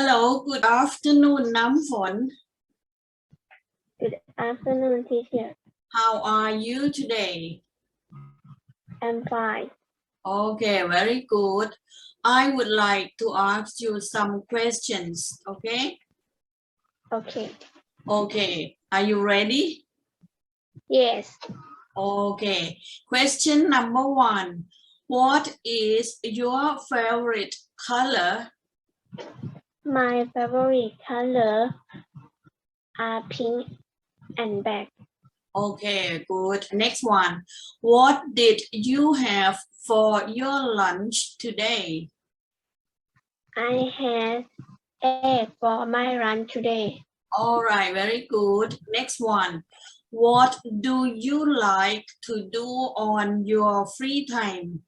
Hello, good afternoon, Namphon. Good afternoon, teacher. How are you today? I'm fine. Okay, very good. I would like to ask you some questions, okay? Okay. Okay, are you ready? Yes. Okay, question number one. What is your favorite color? My favorite color are pink and black. Okay, good. Next one. What did you have for your lunch today? I had egg for my lunch today. All right, very good. Next one. What do you like to do on your free time?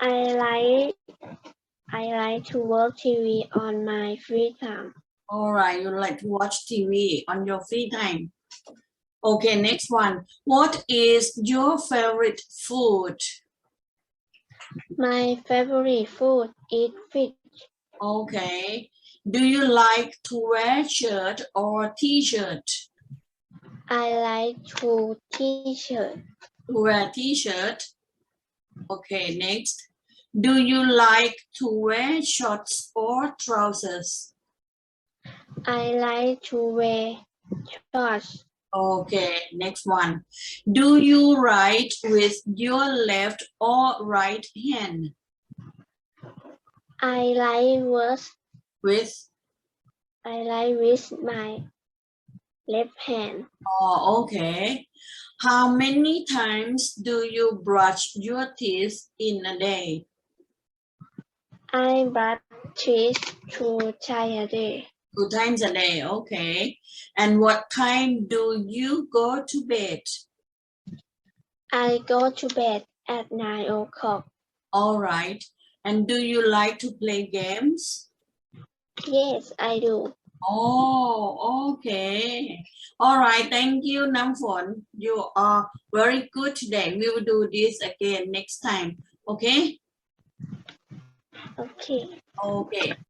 I like I like to watch TV on my free time. All right, you like to watch TV on your free time. Okay, next one. What is your favorite food? My favorite food is fish. Okay. Do you like to wear shirt or t-shirt? I like to t-shirt. wear t-shirt. Okay, next. Do you like to wear shorts or trousers? I like to wear shorts. Okay, next one. Do you write with your left or right hand? I like words. With I like with my left hand. oh, okay. How many times do you brush your teeth in a day? I brush teeth two times a day. Two times a day, okay. And what time do you go to bed? I go to bed at nine o'clock. All right. And do you like to play games? Yes, I do. Oh, okay. All right. Thank you, Namphon. You are very good today. We will do this again next time. Okay? Okay. Okay.